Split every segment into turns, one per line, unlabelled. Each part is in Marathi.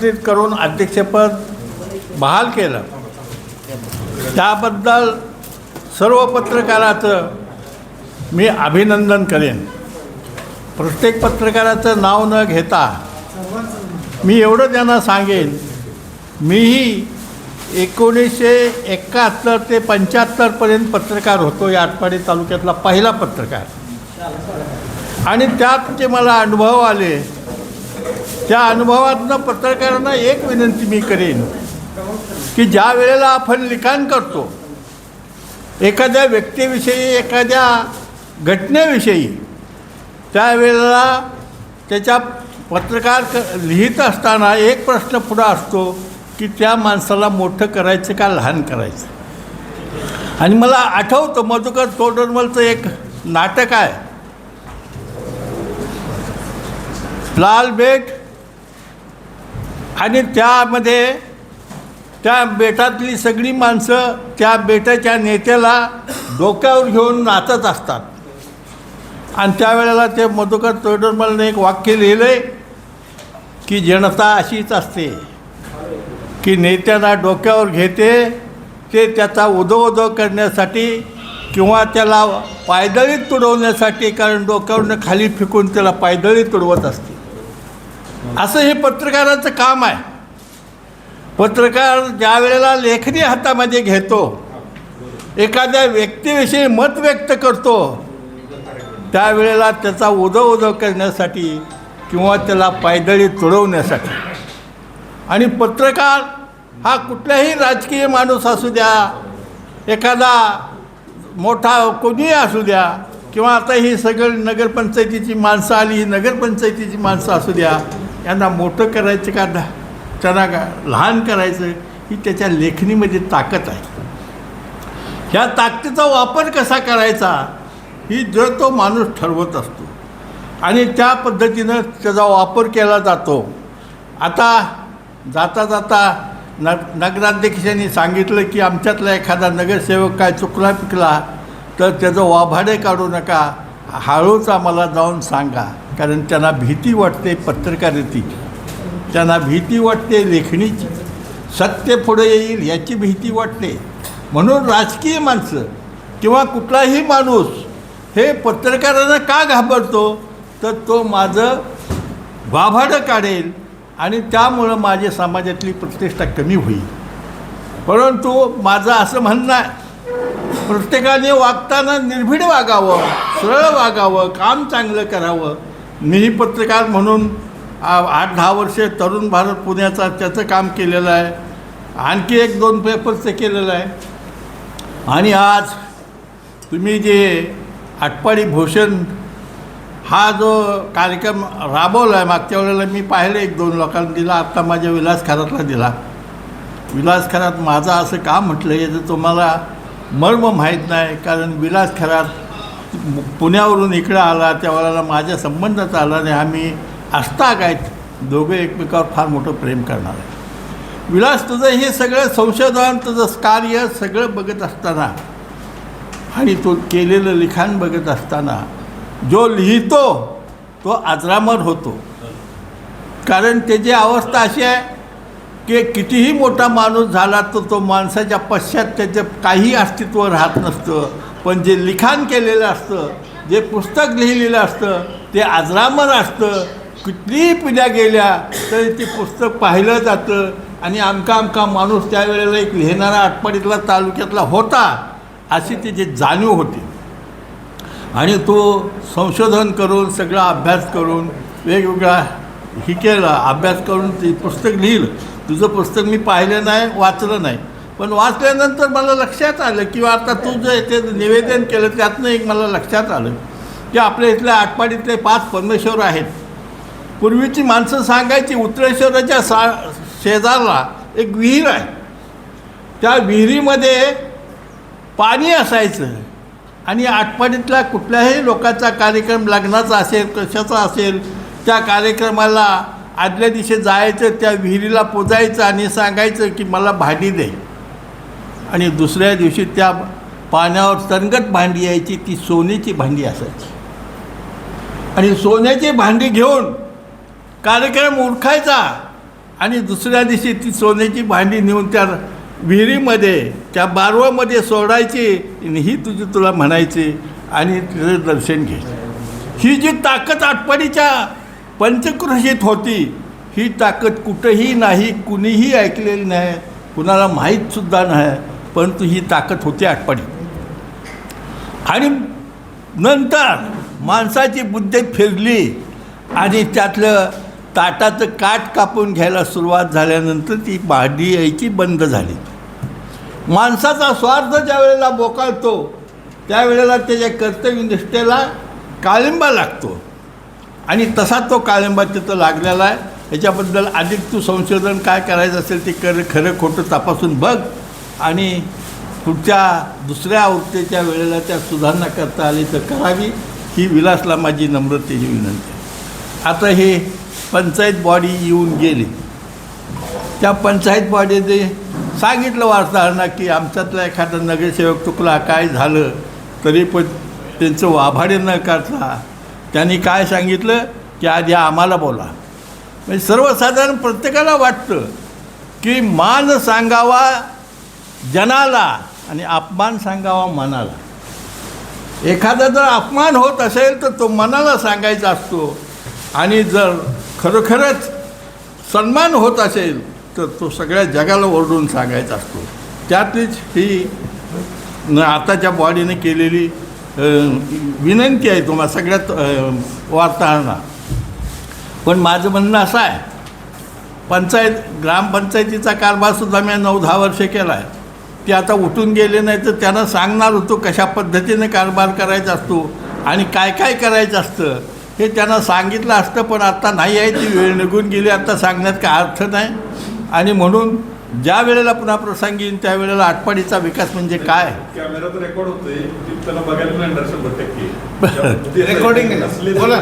निमंत्रित करून अध्यक्षपद बहाल केलं. त्याबद्दल सर्व पत्रकाराचं मी अभिनंदन करेन. प्रत्येक पत्रकाराचं नाव न घेता मी एवढं त्यांना सांगेन मीही एकोणीसशे एकाहत्तर ते पंच्याहत्तरपर्यंत पत्रकार होतो या आटपाडी तालुक्यातला पहिला पत्रकार. आणि त्यात जे मला अनुभव आले त्या अनुभवातनं पत्रकारांना एक विनंती मी करेन की ज्या वेळेला आपण लिखाण करतो एखाद्या व्यक्तीविषयी एखाद्या घटनेविषयी त्यावेळेला त्याच्या पत्रकार क लिहित असताना एक प्रश्न पुढं असतो की त्या माणसाला मोठं करायचं का लहान करायचं? आणि मला आठवतं मधुकर तोडरमलचं एक नाटक आहे. लाल बेट आणि त्यामध्ये त्या बेटातली सगळी माणसं त्या बेटाच्या नेत्याला डोक्यावर घेऊन नाचत असतात. आणि त्यावेळेला ते मधुकर तोडरमलने एक वाक्य लिहिलं आहे की जनता अशीच असते की नेत्याला डोक्यावर घेते ते त्याचा उदो करण्यासाठी किंवा त्याला पायदळीत तुडवण्यासाठी कारण डोक्यावरनं खाली फेकून त्याला पायदळीत तुडवत असते. असं हे पत्रकाराचं काम आहे. पत्रकार ज्या वेळेला लेखणी हातामध्ये घेतो एखाद्या व्यक्तीविषयी मत व्यक्त करतो त्यावेळेला त्याचा उदो उदो करण्यासाठी किंवा त्याला पायदळी तुडवण्यासाठी आणि पत्रकार हा कुठलाही राजकीय माणूस असू द्या एखादा मोठा कोणीही असू द्या किंवा आता ही सगळं नगरपंचायतीची माणसं आली नगरपंचायतीची माणसं असू द्या यांना मोठं करायचं का त्यांना का लहान करायचं? ही त्याच्या लेखणीमध्ये ताकद आहे. ह्या ताकदीचा वापर कसा करायचा? ही जर तो माणूस ठरवत असतो आणि त्या पद्धतीनं त्याचा वापर केला जातो. आता जाता जाता नग नगराध्यक्षांनी सांगितलं की आमच्यातला एखादा नगरसेवक काय चुकला पिकला तर त्याचं वाभाडे काढू नका. हळूच आम्हाला जाऊन सांगा. कारण त्यांना भीती वाटते पत्रकारितेची. त्यांना भीती वाटते लेखणीची. सत्य पुढे येईल याची भीती वाटते. म्हणून राजकीय माणसं किंवा कुठलाही माणूस हे पत्रकारांना का घाबरतो? तर तो माझं वाभाडं काढेल आणि त्यामुळं माझ्या समाजातली प्रतिष्ठा कमी होईल. परंतु माझं असं म्हणणं आहे प्रत्येकाने वागताना निर्भीड वागावं सरळ वागावं काम चांगलं करावं. मीही पत्रकार म्हणून आ- आठ दहा वर्षे तरुण भारत पुण्याचा त्याचं काम केलेलं आहे. आणखी एक दोन पेपरचं केलेलं आहे. आणि आज तुम्ही जे आटपाडी भूषण हा जो कार्यक्रम राबवला आहे मागच्या वेळेला मी पाहिलं एक दोन लोकांना दिला आत्ता माझ्या विलास खरातला दिला. विलास खरात माझं असं का म्हटलं याचं तुम्हाला मर्म माहीत नाही कारण विलास खरात पुण्यावरून इकडं आला त्यावेळेला माझ्या संबंधात आला आणि आम्ही आस्ताक आहेत दोघे एकमेकावर फार मोठं प्रेम करणार आहे. विलास तुझं हे सगळं संशोधन तुझं कार्य सगळं बघत असताना आणि तो केलेलं लिखाण बघत असताना जो लिहितो तो आजरामर होतो. कारण त्याची अवस्था अशी आहे की कितीही मोठा माणूस झाला तर तो माणसाच्या पश्चात त्याचं काही अस्तित्व राहत नसतं. पण जे लिखाण केलेलं असतं जे पुस्तक लिहिलेलं असतं ते आजरामर असतं. कितीही पिढ्या गेल्या तरी ते पुस्तक पाहिलं जातं. आणि आमका आमका माणूस त्यावेळेला एक लिहिणारा आटपाडीतला तालुक्यातला होता अशी त्याची जाणीव होती. आणि तो संशोधन करून सगळा अभ्यास करून वेगवेगळा हे केला. अभ्यास करून ते पुस्तक लिहिलं. तुझं पुस्तक मी पाहिलं नाही वाचलं नाही. पण वाचल्यानंतर मला लक्षात आलं किंवा आता तू जे ते निवेदन केलं त्यातनं एक मला लक्षात आलं की आपल्या इथल्या आटपाडीतले पाच परमेश्वर आहेत. पूर्वीची माणसं सांगायची उत्तरेश्वराच्या सा शेजारला एक विहीर आहे. त्या विहिरीमध्ये पाणी असायचं आणि आटपाडीतल्या कुठल्याही लोकांचा कार्यक्रम लग्नाचा असेल कशाचा असेल त्या कार्यक्रमाला आदल्या दिवशी जायचं त्या विहिरीला पुजायचं आणि सांगायचं की मला भांडी दे. आणि दुसऱ्या दिवशी त्या पाण्यावर तरंगत भांडी यायची ती सोन्याची भांडी असायची. आणि सोन्याची भांडी घेऊन कार्यक्रम उरखायचा आणि दुसऱ्या दिवशी ती सोन्याची भांडी नेऊन त्या विहिरीमध्ये त्या बारवामध्ये सोडायची आणि ही तुझी तुला म्हणायची आणि तिचं दर्शन घ्यायचं. ही जी ताकद आठपणीच्या पंचकृषित होती. ही ताकद कुठंही नाही कुणीही ऐकलेली नाही कुणाला माहीतसुद्धा नाही परंतु ही ताकद होती आटपाडी आणि नंतर माणसाची बुद्धी फिरली आणि त्यातलं ताटाचं काठ कापून घ्यायला सुरुवात झाल्यानंतर ती भांडी यायची बंद झाली. माणसाचा स्वार्थ ज्या वेळेला बोकाळतो त्यावेळेला त्याच्या कर्तव्यनिष्ठेला काळिंबा लागतो. आणि तसा तो काळिंबा तिथं लागलेला आहे. याच्याबद्दल अधिक तू संशोधन काय करायचं असेल ते कर खरं खोटं तपासून बघ. आणि पुढच्या दुसऱ्या आवृत्तीच्या वेळेला त्या सुधारणा करता आली तर करावी. ही विलासला माझी नम्रतेची विनंती आहे. आता हे पंचायत बॉडी येऊन गेली. त्या पंचायत बॉडीने सांगितलं वार्ताहरांना की आमच्यातला एखादा नगरसेवक तुकला काय झालं तरी पण त्यांचं वाभाडे न करता त्यांनी काय सांगितलं? की आधी आम्हाला बोला. म्हणजे सर्वसाधारण प्रत्येकाला वाटतं की मान सांगावा जनाला आणि अपमान सांगावा मनाला. एखादा जर अपमान होत असेल तर तो मनाला सांगायचा असतो. आणि जर खरोखरच सन्मान होत असेल तर तो सगळ्या जगाला ओरडून सांगायचा असतो. त्यातलीच ही न आताच्या बॉडीने केलेली विनंती आहे तुम्हाला सगळ्यात वार्ताहरांना पण माझं म्हणणं असं आहे पंचायत ग्रामपंचायतीचा कारभारसुद्धा मी नऊ दहा वर्षे केला आहे. ते आता उठून गेले नाही तर त्यांना सांगणार होतो कशा पद्धतीने कारभार करायचा असतो आणि काय काय करायचं असतं. हे त्यांना सांगितलं असतं पण आता नाही आहे ती वेळ निघून गेली आता सांगण्यात काय अर्थ नाही. आणि म्हणून ज्या वेळेला पुन्हा प्रसंगी येईन त्यावेळेला आटपाडीचा विकास म्हणजे काय?
कॅमेरात रेकॉर्ड होतोय. ती त्याला बघायला मिळणार शंभर. टक्के तर
बोला.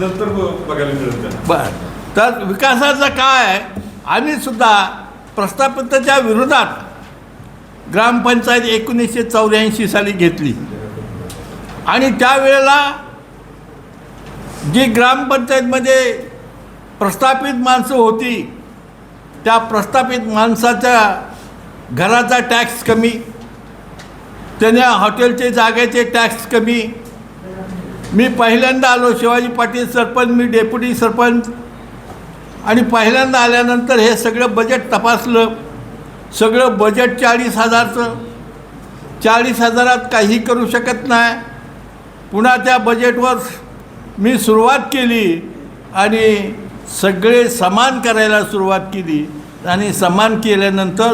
नंतर ब- बघायला
बर. तर विकासाचं काय आहे? आम्ही सुद्धा प्रस्थापिताच्या विरोधात ग्रामपंचायत एकोणीसशे चौऱ्याऐंशी साली घेतली. आणि त्यावेळेला जी ग्रामपंचायतमध्ये प्रस्थापित माणसं होती त्या प्रस्थापित माणसाच्या घराचा टॅक्स कमी त्याने हॉटेलचे जागेचे टॅक्स कमी. मी पहिल्यांदा आलो शिवाजी पाटील सरपंच मी डेप्युटी सरपंच. आणि पहिल्यांदा आल्यानंतर हे सगळं बजेट तपासलं. सगळं बजेट चाळीस हजारचं. चाळीस हजारात काही करू शकत नाही. पुन्हा त्या बजेटवर मी सुरुवात केली आणि सगळे समान करायला सुरुवात केली. आणि समान केल्यानंतर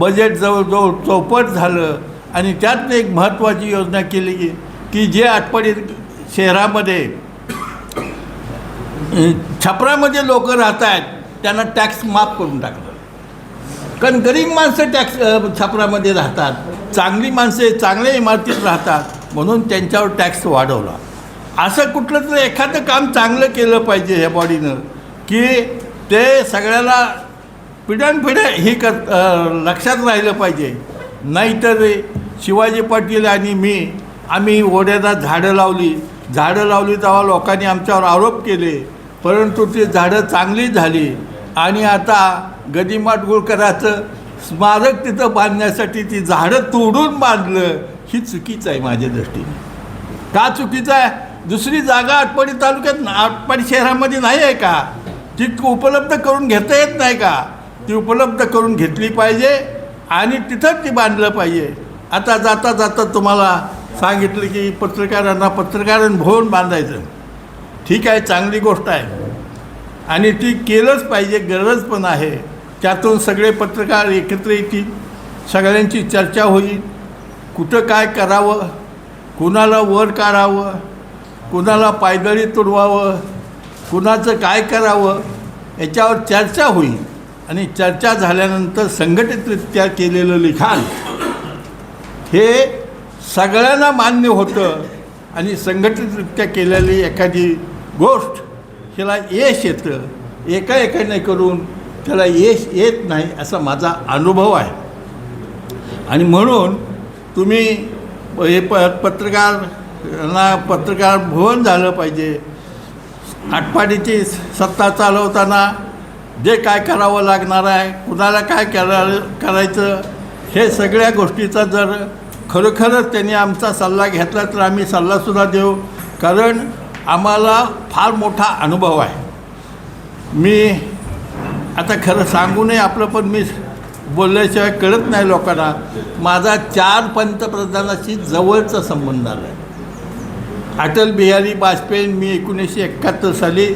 बजेट जवळजवळ चौपट झालं. आणि त्यात एक महत्त्वाची योजना केली की जे आटपाडी शहरामध्ये छपरामध्ये लोक राहत आहेत त्यांना टॅक्स माफ करून टाकलं. कारण गरीब माणसं टॅक्स छपरामध्ये राहतात. चांगली माणसे चांगल्या इमारतीत राहतात. म्हणून त्यांच्यावर टॅक्स वाढवला. असं कुठलं तरी एखादं काम चांगलं केलं पाहिजे ह्या बॉडीनं की ते सगळ्याला पिढ्यानपिढ्या हे कर लक्षात राहिलं पाहिजे. नाहीतर शिवाजी पाटील आणि मी आम्ही ओढ्याला झाडं लावली. झाडं लावली तेव्हा लोकांनी आमच्यावर आरोप केले. परंतु ती झाडं चांगली झाली. आणि आता गदिमाट गुळकराचं स्मारक तिथं बांधण्यासाठी ती झाडं तोडून बांधलं ही चुकीचं आहे माझ्या दृष्टीने. का चुकीचं आहे? दुसरी जागा आटपाडी तालुक्यात आटपाडी शहरामध्ये नाही आहे का? ती उपलब्ध करून घेता येत नाही का? ती उपलब्ध करून घेतली पाहिजे आणि तिथंच ती बांधलं पाहिजे. आता जाता जाता तुम्हाला सांगितलं की पत्रकारांना पत्रकारां भवन बांधायचं. ठीक आहे चांगली गोष्ट आहे. आणि ती केलंच पाहिजे गरज पण आहे. त्यातून सगळे पत्रकार एकत्र येतील सगळ्यांची चर्चा होईल. कुठं काय करावं कुणाला वर काढावं कुणाला पायदळी तुडवावं कुणाचं काय करावं याच्यावर चर्चा होईल. आणि चर्चा झाल्यानंतर संघटितरित्या केलेलं लिखाण हे सगळ्यांना मान्य होतं आणि संघटितरित्या केलेली एखादी गोष्ट त्याला यश येतं. एका एकाने करून त्याला यश येत नाही असा माझा अनुभव आहे. आणि म्हणून तुम्ही हे प पत्रकारांना पत्रकार भवन झालं पाहिजे. आटपाडीची सत्ता चालवताना जे काय करावं लागणार आहे कुणाला काय करा करायचं हे सगळ्या गोष्टीचा जर खरोखरच त्यांनी आमचा सल्ला घेतला तर आम्ही सल्लासुद्धा देऊ. कारण आम्हाला फार मोठा अनुभव आहे. मी आता खरं सांगू नये आपलं पण मी बोलल्याशिवाय कळत नाही लोकांना. माझा चार पंतप्रधानाशी जवळचा संबंध आला आहे. अटल बिहारी वाजपेयी मी एकोणीसशे एकाहत्तर साली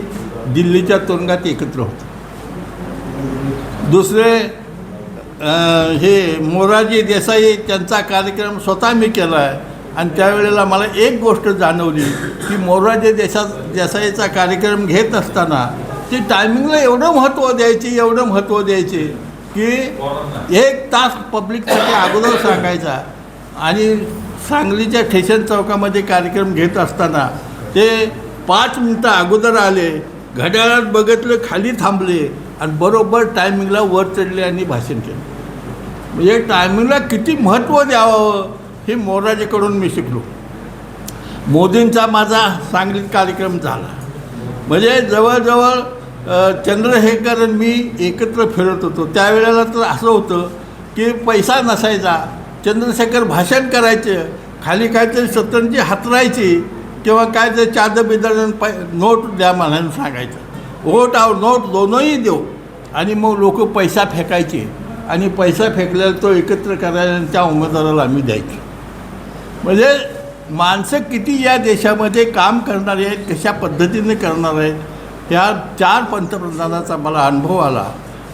दिल्लीच्या तुरुंगात एकत्र होतो. दुसरे हे मोरारजी देसाई त्यांचा कार्यक्रम स्वतः मी केला आहे. आणि त्यावेळेला मला एक गोष्ट जाणवली की मोरारजी देशा देसाईचा कार्यक्रम घेत असताना ती टायमिंगला एवढं महत्त्व द्यायची एवढं महत्त्व द्यायचे की एक तास पब्लिकसाठी अगोदर सांगायचा. आणि सांगलीच्या ठेशन चौकामध्ये कार्यक्रम घेत असताना ते पाच मिनटं अगोदर आले घड्याळात बघितलं खाली थांबले. आणि बरोबर टायमिंगला वर चढले आणि भाषण केलं. म्हणजे टायमिंगला किती महत्त्व द्यावं हे मोराजेकडून मी शिकलो. मोदींचा माझा सांगलीत कार्यक्रम झाला. म्हणजे जवळजवळ चंद्रशेखर मी एकत्र फिरत होतो. त्यावेळेला तर असं होतं की पैसा नसायचा. चंद्रशेखर भाषण करायचे. खाली काहीतरी सत्तरची हातरायची किंवा काय ते चादर बिदर पै नोट द्या म्हणून सांगायचं. वोट आव नोट दोनही देऊ. आणि मग लोक पैसा फेकायचे. आणि पैसा फेकल्याला तो एकत्र करायला आणि त्या उमेदवाराला आम्ही द्यायचे. म्हणजे माणसं किती या देशामध्ये काम करणारे आहेत कशा पद्धतीने करणार आहेत ह्या चार पंतप्रधानाचा मला अनुभव आला.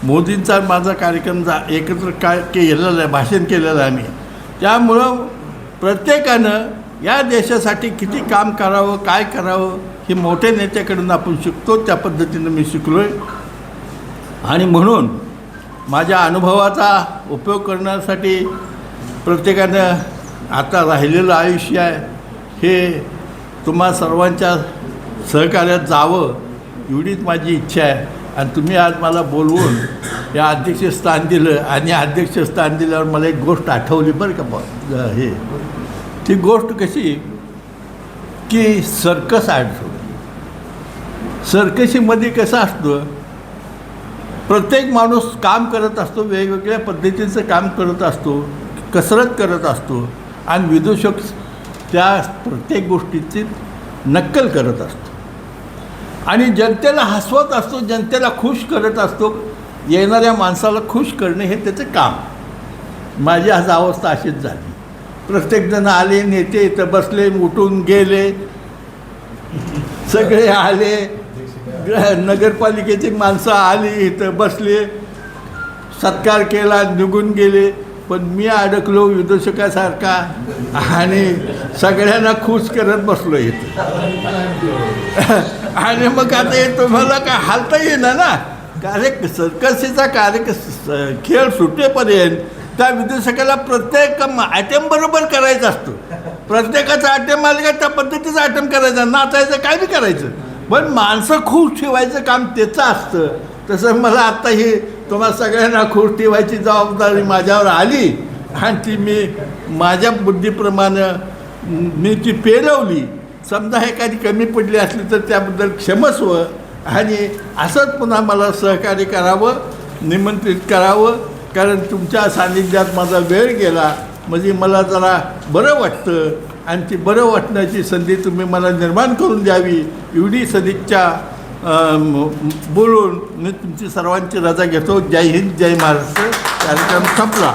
मोदींचा माझा कार्यक्रम जा एकत्र काय केलेला आहे भाषण केलेलं आहे आम्ही. त्यामुळं प्रत्येकानं या देशासाठी किती काम करावं काय करावं हे मोठ्या नेत्याकडून आपण शिकतो त्या पद्धतीनं मी शिकलो आहे आणि म्हणून माझ्या अनुभवाचा उपयोग करण्यासाठी प्रत्येकानं आता राहिलेलं आयुष्य आहे. हे तुम्हा सर्वांच्या सहकार्यात जावं एवढीच माझी इच्छा आहे. आणि तुम्ही आज मला बोलवून या अध्यक्षस्थान दिलं आणि अध्यक्षस्थान दिल्यावर मला एक गोष्ट आठवली बरं का बा हे. ती गोष्ट कशी? की सर्कस आठवली सर्कशीमध्ये कसं असतं? प्रत्येक माणूस काम करत असतो वेगवेगळ्या पद्धतीचं काम करत असतो कसरत करत असतो आणि विदूषक त्या प्रत्येक गोष्टीची नक्कल करत असतो. आणि जनतेला हसवत असतो जनतेला खुश करत असतो येणाऱ्या माणसाला खुश करणे हे त्याचं काम. माझी आज अवस्था अशीच झाली. प्रत्येकजण आले नेते इथं बसले उठून गेले सगळे आले नगरपालिकेची माणसं आली इथं बसले. सत्कार केला निघून गेले. पण मी अडकलो विदूषकासारखा आणि सगळ्यांना खुश करत बसलो इथं. आणि मग आता हे तुम्हाला काय हालता येईना ना? कार्य सर्कसीचा कार्य स- खेळ सुटेपर्यंत त्या विदूषकाला प्रत्येक आयटम बरोबर करायचा असतो. प्रत्येकाचा आयटम आले का त्या पद्धतीचा आयटम करायचा. नाचायचं काय बी करायचं. पण माणसं खुश ठेवायचं काम त्याचं असतं. तसं मला आता हे तुम्हाला सगळ्यांना खुश ठेवायची जबाबदारी माझ्यावर आली आणि ती मी माझ्या बुद्धीप्रमाणे मी ती पेरवली समजा एखादी कमी पडली असली तर त्याबद्दल क्षमस्व आणि असंच पुन्हा मला सहकार्य करावं निमंत्रित करावं कारण तुमच्या सान्निध्यात माझा वेळ गेला. म्हणजे मला जरा बरं वाटतं. आणि ती बरं वाटण्याची संधी तुम्ही मला निर्माण करून द्यावी एवढी सदिच्छा बोलून मी तुमची सर्वांची रजा घेतो. जय हिंद जय महाराष्ट्र. कार्यक्रम संपला.